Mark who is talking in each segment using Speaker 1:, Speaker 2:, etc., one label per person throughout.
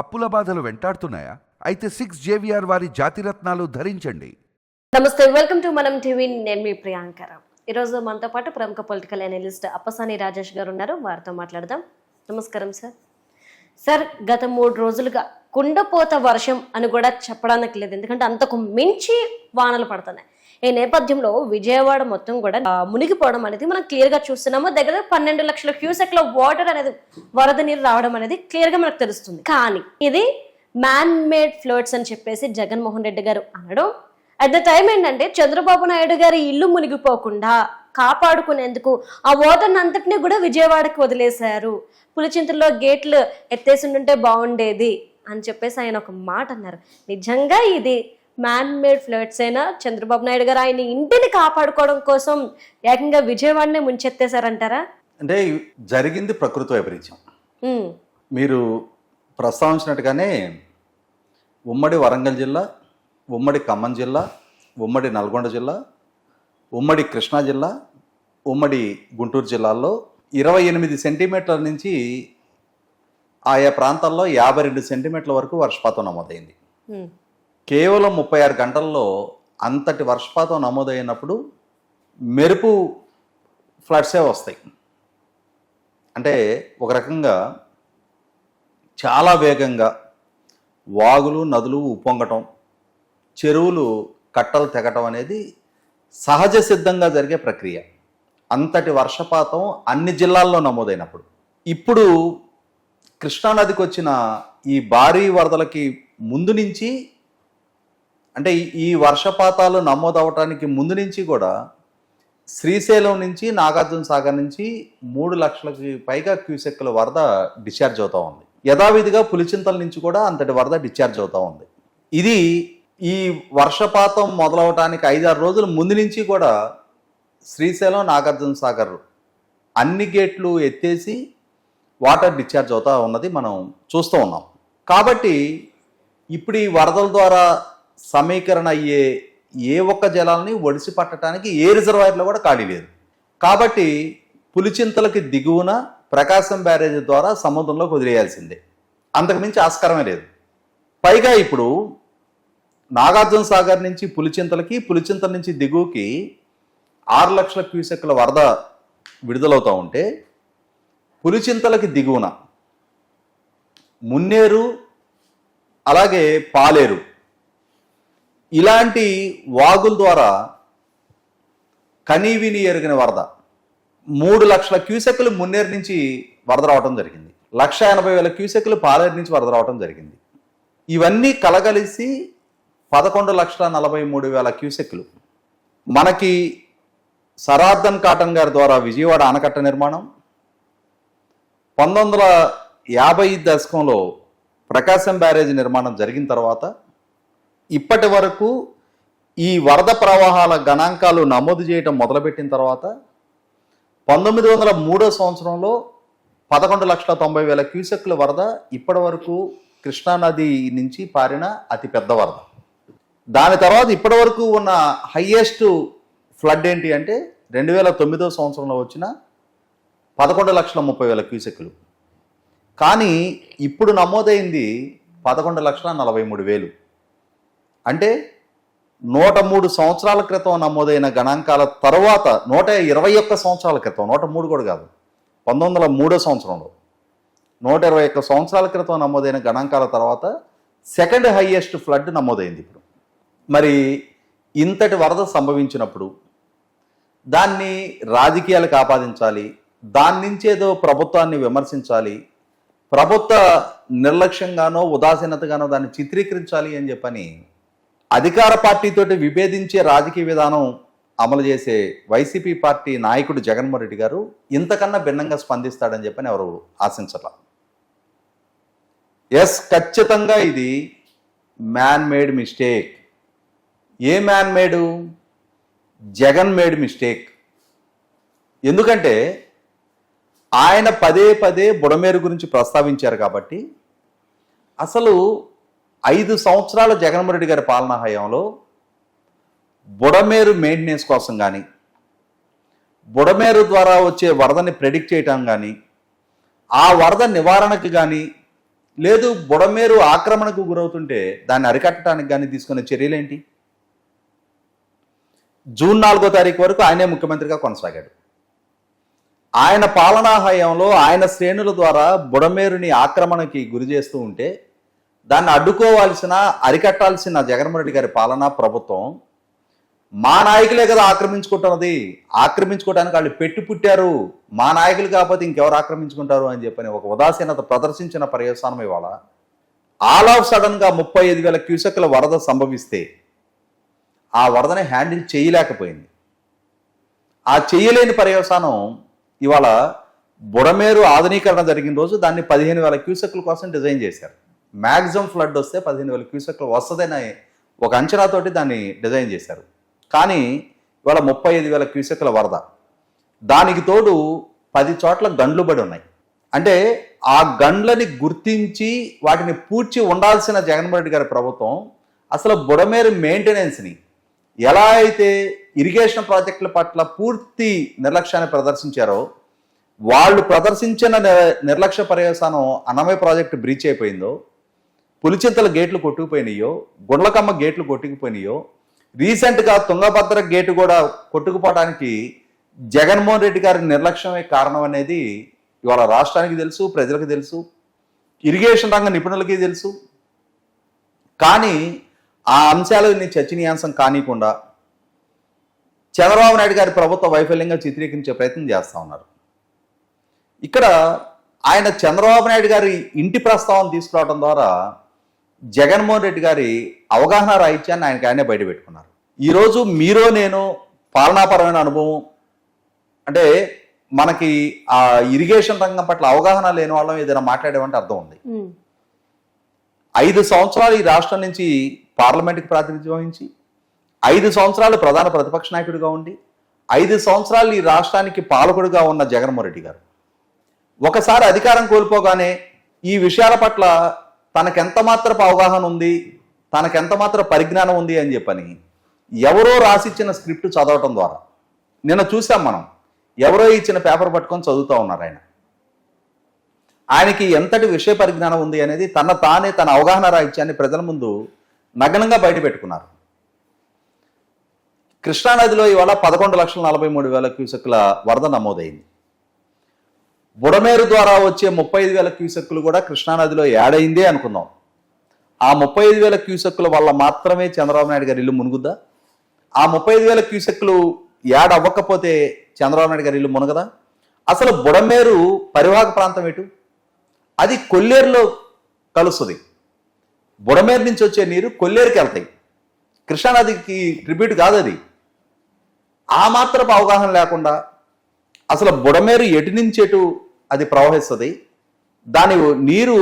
Speaker 1: అప్పుల బాధలు వెంటాడుతున్నాయా? అయితే సిక్స్ జేవిఆర్ వారి జాతిరత్నాలు ధరించండి.
Speaker 2: నమస్తే వెల్కమ్ టు మనం టీవీ నేను మీ ప్రియాంకరావు ఈరోజు మనతో పాటు ప్రముఖ పొలిటికల్ అనలిస్ట్ అప్పసాని రాజేష్ గారు ఉన్నారు. వారితో మాట్లాడదాం. నమస్కారం సార్ సార్ గత మూడు రోజులుగా కుండపోత వర్షం అని కూడా చెప్పడానికి లేదు. ఎందుకంటే అంతకు మించి వానలు పడుతున్నాయి. ఈ నేపథ్యంలో విజయవాడ మొత్తం కూడా మునిగిపోవడం అనేది మనం క్లియర్గా చూస్తున్నాము. దగ్గర పన్నెండు లక్షల క్యూసెక్లో వాటర్ అనేది వరద నీరు రావడం అనేది క్లియర్గా మనకు తెలుస్తుంది. కానీ ఇది మ్యాన్ మేడ్ ఫ్లోట్స్ అని చెప్పేసి జగన్మోహన్ రెడ్డి గారు అనడం. అట్ ద టైం ఏంటంటే చంద్రబాబు నాయుడు గారి ఇల్లు మునిగిపోకుండా కాపాడుకునేందుకు ఆ వాటర్ అంతటినీ కూడా విజయవాడకి వదిలేశారు. పులిచింతల్లో గేట్లు ఎత్తేసి ఉంటే బాగుండేది అని చెప్పేసి ఆయన ఒక మాట అన్నారు. నిజంగా ఇది మ్యాన్ మేడ్ ఫ్లడ్స్ అయినా చంద్రబాబు నాయుడు గారు ఆయన ఇంటిని కాపాడుకోవడం కోసం ఏకంగా విజయవాడనే ముంచెత్తేశారంటారా?
Speaker 3: అంటే జరిగింది ప్రకృతి వైపరీత్యం. మీరు ప్రస్తావించినట్టుగానే ఉమ్మడి వరంగల్ జిల్లా ఉమ్మడి ఖమ్మం జిల్లా ఉమ్మడి నల్గొండ జిల్లా ఉమ్మడి కృష్ణా జిల్లా ఉమ్మడి గుంటూరు జిల్లాల్లో ఇరవై ఎనిమిది సెంటీమీటర్ల నుంచి ఆయా ప్రాంతాల్లో యాభై రెండు సెంటీమీటర్ల వరకు వర్షపాతం నమోదైంది. కేవలం ముప్పై ఆరు గంటల్లో అంతటి వర్షపాతం నమోదైనప్పుడు మెరుపు ఫ్లడ్సే వస్తాయి. అంటే ఒక రకంగా చాలా వేగంగా వాగులు నదులు ఉప్పొంగటం చెరువులు కట్టలు తెగటం అనేది సహజ సిద్ధంగా జరిగే ప్రక్రియ. అంతటి వర్షపాతం అన్ని జిల్లాల్లో నమోదైనప్పుడు. ఇప్పుడు కృష్ణానదికి వచ్చిన ఈ భారీ వరదలకి ముందు నుంచి అంటే ఈ- వర్షపాతాలు నమోదవటానికి ముందు నుంచి కూడా శ్రీశైలం నుంచి నాగార్జున సాగర్ నుంచి మూడు లక్షలకి పైగా క్యూసెక్కుల వరద డిశ్చార్జ్ అవుతూ ఉంది. యథావిధిగా పులిచింతల నుంచి కూడా అంతటి వరద డిశ్చార్జ్ అవుతూ ఉంది. ఇది ఈ వర్షపాతం మొదలవటానికి ఐదారు రోజుల ముందు నుంచి కూడా శ్రీశైలం నాగార్జున సాగర్ అన్ని గేట్లు ఎత్తేసి వాటర్ డిశ్చార్జ్ అవుతూ ఉన్నది మనం చూస్తూ ఉన్నాం. కాబట్టి ఇప్పుడు ఈ వరదల ద్వారా సమీకరణ అయ్యే ఏ ఒక్క జలాల్ని ఒడిసి పట్టడానికి ఏ రిజర్వాయర్లో కూడా ఖాళీ లేదు. కాబట్టి పులిచింతలకి దిగువన ప్రకాశం బ్యారేజ్ ద్వారా సముద్రంలోకి వదిలేయాల్సిందే అంతకుమించి ఆస్కారమే లేదు. పైగా ఇప్పుడు నాగార్జున సాగర్ నుంచి పులిచింతలకి పులిచింతల నుంచి దిగువకి ఆరు లక్షల క్యూసెక్ల వరద విడుదలవుతూ ఉంటే పులిచింతలకి దిగువన మున్నేరు అలాగే పాలేరు ఇలాంటి వాగుల ద్వారా కనీవిని ఎరిగిన వరద. మూడు లక్షల క్యూసెక్లు మున్నేరు నుంచి వరద రావడం జరిగింది. లక్ష ఎనభై వేల క్యూసెక్లు పాలేరు నుంచి వరద రావడం జరిగింది. ఇవన్నీ కలగలిసి పదకొండు లక్షల నలభై మూడు వేల క్యూసెక్లు. మనకి సరార్దన్ కాటన్ గారి ద్వారా విజయవాడ ఆనకట్ట నిర్మాణం. పంతొమ్మిది వందల యాభై దశకంలో ప్రకాశం బ్యారేజ్ నిర్మాణం జరిగిన తర్వాత ఇప్పటి వరకు ఈ వరద ప్రవాహాల గణాంకాలు నమోదు చేయటం మొదలుపెట్టిన తర్వాత పంతొమ్మిది వందల మూడో సంవత్సరంలో పదకొండు లక్షల తొంభై వేల క్యూసెక్ల వరద ఇప్పటి వరకు కృష్ణానది నుంచి పారిన అతి పెద్ద వరద. దాని తర్వాత ఇప్పటి వరకు ఉన్న హయ్యెస్ట్ ఫ్లడ్ ఏంటి అంటే రెండు వేల తొమ్మిదో సంవత్సరంలో వచ్చిన పదకొండు లక్షల ముప్పై వేల క్యూసెక్లు కానీ ఇప్పుడు నమోదైంది పదకొండు లక్షల నలభై మూడు వేలు. అంటే నూట మూడు సంవత్సరాల క్రితం నమోదైన గణాంకాల తర్వాత నూట ఇరవై ఒక్క సంవత్సరాల క్రితం నూట మూడు కూడా కాదు పంతొమ్మిది వందల మూడో సంవత్సరంలో నూట ఇరవై ఒక్క సంవత్సరాల క్రితం నమోదైన గణాంకాల తర్వాత సెకండ్ హైయెస్ట్ ఫ్లడ్ నమోదైంది ఇప్పుడు. మరి ఇంతటి వరద సంభవించినప్పుడు దాన్ని రాజకీయాలకు ఆపాదించాలి దాని నుంచి ఏదో ప్రభుత్వాన్ని విమర్శించాలి ప్రభుత్వ నిర్లక్ష్యంగానో ఉదాసీనతగానో దాన్ని చిత్రీకరించాలి అని చెప్పని అధికార పార్టీతోటి విభేదించే రాజకీయ విధానం అమలు చేసే వైసీపీ పార్టీ నాయకుడు జగన్మోహన్ రెడ్డి గారు ఇంతకన్నా భిన్నంగా స్పందిస్తాడని చెప్పని ఎవరు ఆశించట్ల? ఎస్ ఖచ్చితంగా ఇది man made mistake a man made Jagan made mistake ఎందుకంటే ఆయన పదే పదే బుడమేరు గురించి ప్రస్తావించారు కాబట్టి అసలు ఐదు సంవత్సరాల జగన్మోహన్ రెడ్డి గారి పాలనా హయాంలో బుడమేరు మెయింటెనెన్స్ కోసం కానీ బుడమేరు ద్వారా వచ్చే వరదని ప్రెడిక్ట్ చేయటం కానీ ఆ వరద నివారణకు కానీ లేదు బుడమేరు ఆక్రమణకు గురవుతుంటే దాన్ని అరికట్టడానికి కానీ తీసుకునే చర్యలేంటి జూన్ నాలుగో తారీఖు వరకు ఆయనే ముఖ్యమంత్రిగా కొనసాగాడు. ఆయన పాలనా హయాంలో ఆయన శ్రేణుల ద్వారా బుడమేరుని ఆక్రమణకి గురి చేస్తూ ఉంటే దాన్ని అడ్డుకోవాల్సిన అరికట్టాల్సిన జగన్మోహన్ రెడ్డి గారి పాలన ప్రభుత్వం మా నాయకులే కదా ఆక్రమించుకుంటున్నది. ఆక్రమించుకోవడానికి వాళ్ళు పెట్టి పుట్టారు. మా నాయకులు కాకపోతే ఇంకెవరు ఆక్రమించుకుంటారు అని చెప్పని ఒక ఉదాసీనత ప్రదర్శించిన పర్యవసానం ఇవాళ. ఆల్ ఆఫ్ సడన్గా ముప్పై ఐదు వేల క్యూసెక్ల వరద సంభవిస్తే ఆ వరదని హ్యాండిల్ చేయలేకపోయింది. ఆ చేయలేని పర్యవసానం ఇవాళ బుడమేరు ఆధునీకరణ జరిగిన రోజు దాన్ని పదిహేను వేల క్యూసెక్ల కోసం డిజైన్ చేశారు. మ్యాక్సిమం ఫ్లడ్ వస్తే పదిహేను వేల క్యూసెక్లు వస్తుందని ఒక అంచనాతోటి దాన్ని డిజైన్ చేశారు. కానీ ఇవాళ ముప్పై ఐదు వేల క్యూసెక్ల వరద. దానికి తోడు పది చోట్ల గండ్లు పడి ఉన్నాయి. అంటే ఆ గండ్లని గుర్తించి వాటిని పూడ్చి ఉండాల్సిన జగన్మోహన్ రెడ్డి గారి ప్రభుత్వం అసలు బుడమేరు మెయింటెనెన్స్ని ఎలా అయితే ఇరిగేషన్ ప్రాజెక్టుల పట్ల పూర్తి నిర్లక్ష్యాన్ని ప్రదర్శించారో వాళ్ళు ప్రదర్శించిన నిర్లక్ష్య పర్యవసానం అన్నమయ్య ప్రాజెక్టు బ్రీచ్ అయిపోయిందో పులిచింతల గేట్లు కొట్టుకుపోయినాయో గుండ్లకమ్మ గేట్లు కొట్టుకుపోయినాయో రీసెంట్గా తుంగభద్ర గేటు కూడా కొట్టుకుపోవడానికి జగన్మోహన్ రెడ్డి గారి నిర్లక్ష్యమే కారణం అనేది ఇవాళ రాష్ట్రానికి తెలుసు ప్రజలకు తెలుసు ఇరిగేషన్ రంగ నిపుణులకి తెలుసు. కానీ ఆ అంశాలని చర్చనీయాంశం కానికుండా చంద్రబాబు నాయుడు గారి ప్రభుత్వ వైఫల్యంగా చిత్రీకరించే ప్రయత్నం చేస్తూ ఉన్నారు. ఇక్కడ ఆయన చంద్రబాబు నాయుడు గారి ఇంటి ప్రస్తావన తీసుకురావడం ద్వారా జగన్మోహన్ రెడ్డి గారి అవగాహన రాహిత్యాన్ని ఆయనకి ఆయనే బయట పెట్టుకున్నారు. ఈరోజు మీరో నేను పాలనాపరమైన అనుభవం అంటే మనకి ఆ ఇరిగేషన్ రంగం పట్ల అవగాహన లేని వాళ్ళం ఏదైనా మాట్లాడేమంటే అర్థం ఉంది. ఐదు సంవత్సరాలు ఈ రాష్ట్రం నుంచి పార్లమెంట్కి ప్రాతినిధ్యం వహించి ఐదు సంవత్సరాలు ప్రధాన ప్రతిపక్ష నాయకుడిగా ఉండి ఐదు సంవత్సరాలు ఈ రాష్ట్రానికి పాలకుడిగా ఉన్న జగన్మోహన్ రెడ్డి గారు. ఒకసారి అధికారం కోల్పోగానే ఈ విషయాల పట్ల తనకెంత మాత్రపు అవగాహన ఉంది తనకెంత మాత్రం పరిజ్ఞానం ఉంది అని చెప్పని ఎవరో రాసిచ్చిన స్క్రిప్ట్ చదవటం ద్వారా. నిన్న చూసాం మనం ఎవరో ఇచ్చిన పేపర్ పట్టుకొని చదువుతూ ఉన్నారు ఆయన. ఆయనకి ఎంతటి విషయ పరిజ్ఞానం ఉంది అనేది తన తానే తన అవగాహన రాహిత్యాన్ని ప్రజల ముందు నగ్నంగా బయట పెట్టుకున్నారు. కృష్ణానదిలో ఇవాళ పదకొండు లక్షల నలభై మూడు వేల క్యూసెక్ల వరద నమోదైంది. బుడమేరు ద్వారా వచ్చే ముప్పై ఐదు వేల క్యూసెక్కులు కూడా కృష్ణానదిలో యాడ్ అయిందే అనుకుందాం. ఆ ముప్పై ఐదు వేల క్యూసెక్కుల వల్ల మాత్రమే చంద్రబాబు నాయుడు గారి ఇల్లు మునుగుద్దా? ఆ ముప్పై ఐదు వేల క్యూసెక్కులు యాడ్ అవ్వకపోతే చంద్రబాబు నాయుడు గారి ఇల్లు మునగదా? అసలు బుడమేరు పరివాహక ప్రాంతం ఎటు? అది కొల్లేరులో కలుస్తుంది. బుడమేరు నుంచి వచ్చే నీరు కొల్లేరుకి వెళ్తాయి. కృష్ణానదికి ట్రిబ్యూట్ కాదు అది ఆ మాత్రపు అవగాహన లేకుండా అసలు బుడమేరు ఎటు నుంచి ఎటు అది ప్రవహిస్తుంది? దాని నీరు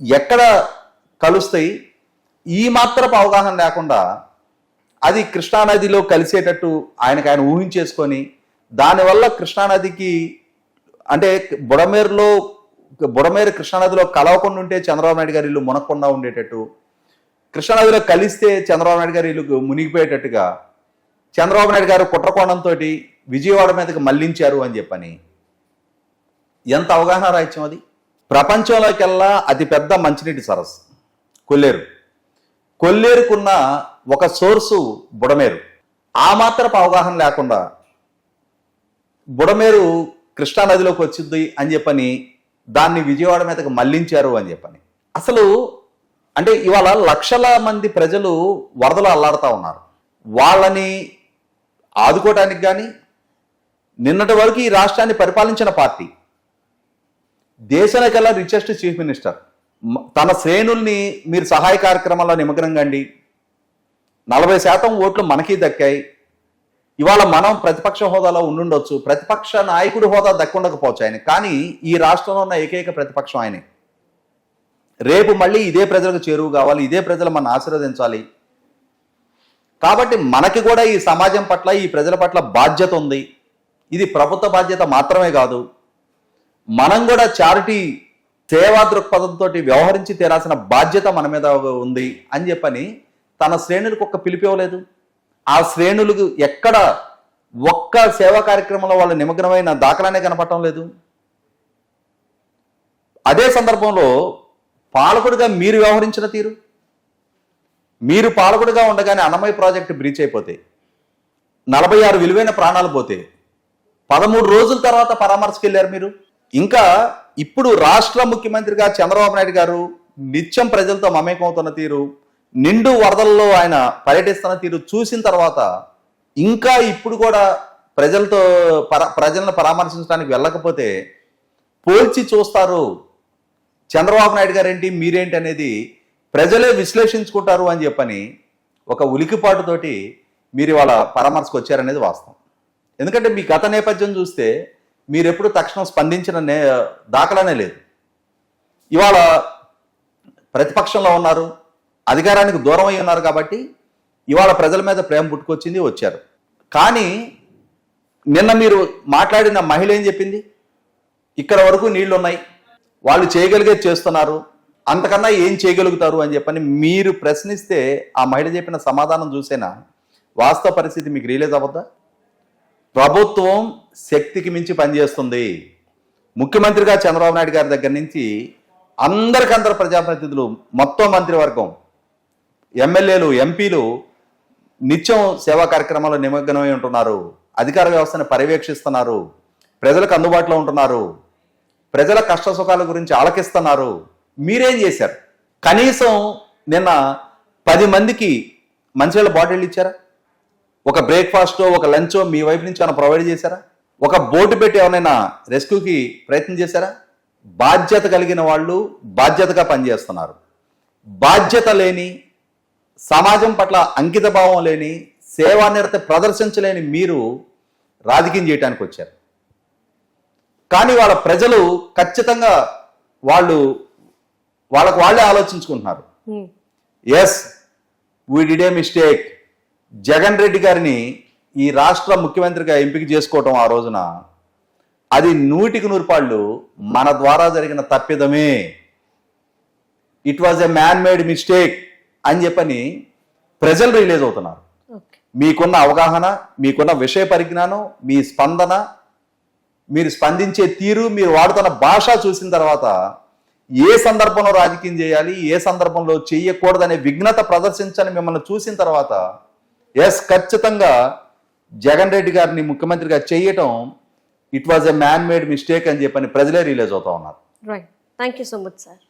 Speaker 3: ఎక్కడ కలుస్తాయి? ఈ మాత్రపు అవగాహన లేకుండా అది కృష్ణానదిలో కలిసేటట్టు ఆయనకు ఆయన ఊహించేసుకొని దానివల్ల కృష్ణానదికి అంటే బుడమేరులో బుడమేరు కృష్ణానదిలో కలవకుండా ఉంటే చంద్రబాబు నాయుడు గారి ఇల్లు మునక్కుండా ఉండేటట్టు కృష్ణానదిలో కలిస్తే చంద్రబాబు నాయుడు గారి ఇల్లు మునిగిపోయేటట్టుగా చంద్రబాబు నాయుడు గారు కుట్రకోణంతో విజయవాడ మీదకి మళ్ళించారు అని చెప్పని ఎంత అవగాహన రాహిత్యం అది? ప్రపంచంలోకెల్లా అతి పెద్ద మంచినీటి సరస్సు కొల్లేరు. కొల్లేరుకున్న ఒక సోర్సు బుడమేరు. ఆ మాత్రపు అవగాహన లేకుండా బుడమేరు కృష్ణానదిలోకి వచ్చింది అని చెప్పని దాన్ని విజయవాడ మీదకి మళ్ళించారు అని చెప్పని. అసలు అంటే ఇవాళ లక్షల మంది ప్రజలు వరదలు అల్లాడుతూ ఉన్నారు. వాళ్ళని ఆదుకోవటానికి కానీ నిన్నటి వరకు ఈ రాష్ట్రాన్ని పరిపాలించిన పార్టీ. దేశానికల్లా రిచెస్ట్ చీఫ్ మినిస్టర్ తన శ్రేణుల్ని మీరు సహాయ కార్యక్రమాల్లో నిమగ్నం కండి. నలభై శాతం ఓట్లు మనకి దక్కాయి. ఇవాళ మనం ప్రతిపక్ష హోదాలో ఉండుండొచ్చు. ప్రతిపక్ష నాయకుడి హోదా దక్కుండకపోవచ్చు ఆయన కానీ ఈ రాష్ట్రంలో ఉన్న ఏకైక ప్రతిపక్షం ఆయనే. రేపు మళ్ళీ ఇదే ప్రజలకు చేరువు కావాలి. ఇదే ప్రజలు మన ఆశీర్వదించాలి. కాబట్టి మనకి కూడా ఈ సమాజం పట్ల ఈ ప్రజల పట్ల బాధ్యత ఉంది. ఇది ప్రభుత్వ బాధ్యత మాత్రమే కాదు. మనం కూడా చారిటీ సేవా దృక్పథంతో వ్యవహరించి తీరాల్సిన బాధ్యత మన మీద ఉంది అని చెప్పని తన శ్రేణులకు ఒక్క పిలిపివ్వలేదు ఆ శ్రేణులకు ఎక్కడ ఒక్క సేవా కార్యక్రమంలో వాళ్ళు నిమగ్నమైన దాఖలానే కనపడటం లేదు. అదే సందర్భంలో పాలకుడిగా మీరు వ్యవహరించిన తీరు. మీరు పాలకుడిగా ఉండగానే అన్నమయ్య ప్రాజెక్టు బ్రీచ్ అయిపోతే నలభై ఆరు విలువైన ప్రాణాలు పోతే పదమూడు రోజుల తర్వాత పరామర్శకు వెళ్ళారు మీరు? ఇంకా ఇప్పుడు రాష్ట్ర ముఖ్యమంత్రిగా చంద్రబాబు నాయుడు గారు నిత్యం ప్రజలతో మమేకం అవుతున్న తీరు నిండు వరదల్లో ఆయన పర్యటిస్తున్న తీరు చూసిన తర్వాత ఇంకా ఇప్పుడు కూడా ప్రజలతో పర ప్రజలను పరామర్శించడానికి వెళ్ళకపోతే పోల్చి చూస్తారు చంద్రబాబు నాయుడు గారేంటి మీరేంటి అనేది ప్రజలే విశ్లేషించుకుంటారు అని చెప్పని ఒక ఉలికిపాటుతోటి మీరు ఇవాళ పరామర్శకు వచ్చారనేది వాస్తవం. ఎందుకంటే మీ గత నేపథ్యం చూస్తే మీరు ఎప్పుడు తక్షణం స్పందించిన నే దాఖలానే లేదు. ఇవాళ ప్రతిపక్షంలో ఉన్నారు అధికారానికి దూరం అయి ఉన్నారు కాబట్టి ఇవాళ ప్రజల మీద ప్రేమ పుట్టుకొచ్చింది వచ్చారు. కానీ నిన్న మీరు మాట్లాడిన మహిళ ఏం చెప్పింది? ఇక్కడ వరకు నీళ్ళు ఉన్నాయి వాళ్ళు చేయగలిగేది చేస్తున్నారు అంతకన్నా ఏం చేయగలుగుతారు అని చెప్పని మీరు ప్రశ్నిస్తే ఆ మహిళ చెప్పిన సమాధానం చూసేనా? వాస్తవ పరిస్థితి మీకు రియలైజ్ అవ్వద్దా? ప్రభుత్వం శక్తికి మించి పనిచేస్తుంది. ముఖ్యమంత్రిగా చంద్రబాబు నాయుడు గారి దగ్గర నుంచి అందరికందరు ప్రజాప్రతినిధులు మొత్తం మంత్రివర్గం ఎమ్మెల్యేలు ఎంపీలు నిత్యం సేవా కార్యక్రమాల్లో నిమగ్నమై ఉంటున్నారు. అధికార వ్యవస్థను పర్యవేక్షిస్తున్నారు. ప్రజలకు అందుబాటులో ఉంటున్నారు. ప్రజల కష్ట సుఖాల గురించి ఆలకిస్తున్నారు. మీరేం చేశారు? కనీసం నిన్న పది మందికి మంచినీళ్ళ బాటిల్ ఇచ్చారా? ఒక బ్రేక్ఫాస్ట్ ఒక లంచ్ మీ వైపు నుంచి ఏమైనా ప్రొవైడ్ చేశారా? ఒక బోటు పెట్టి ఎవరైనా రెస్క్యూకి ప్రయత్నం చేశారా? బాధ్యత కలిగిన వాళ్ళు బాధ్యతగా పనిచేస్తున్నారు. బాధ్యత లేని సమాజం పట్ల అంకిత భావం లేని సేవానిరత ప్రదర్శించలేని మీరు రాజకీయం చేయడానికి వచ్చారు. కానీ వాళ్ళ ప్రజలు ఖచ్చితంగా వాళ్ళు వాళ్ళకు వాళ్ళే ఆలోచించుకుంటున్నారు. Yes we did a mistake Jagan Reddy గారిని ఈ రాష్ట్ర ముఖ్యమంత్రిగా ఎంపిక చేసుకోవటం ఆ రోజున అది నూటికి నూరుపాళ్ళు మన ద్వారా జరిగిన తప్పిదమే. It was a man made mistake అని చెప్పని ప్రజలు రిలీజ్ అవుతున్నారు. మీకున్న అవగాహన మీకున్న విషయ పరిజ్ఞానం మీ స్పందన మీరు స్పందించే తీరు మీరు వాడుతున్న భాష చూసిన తర్వాత ఏ సందర్భంలో రాజకీయం చేయాలి ఏ సందర్భంలో చేయకూడదనే విఘ్నత ప్రదర్శించని మిమ్మల్ని చూసిన తర్వాత ఎస్ ఖచ్చితంగా జగన్ రెడ్డి గారిని ముఖ్యమంత్రిగా చేయటం it was a man made mistake అని చెప్పని ప్రజలే రియలైజ్ అవుతా ఉన్నారు.
Speaker 2: Right thank you so much sir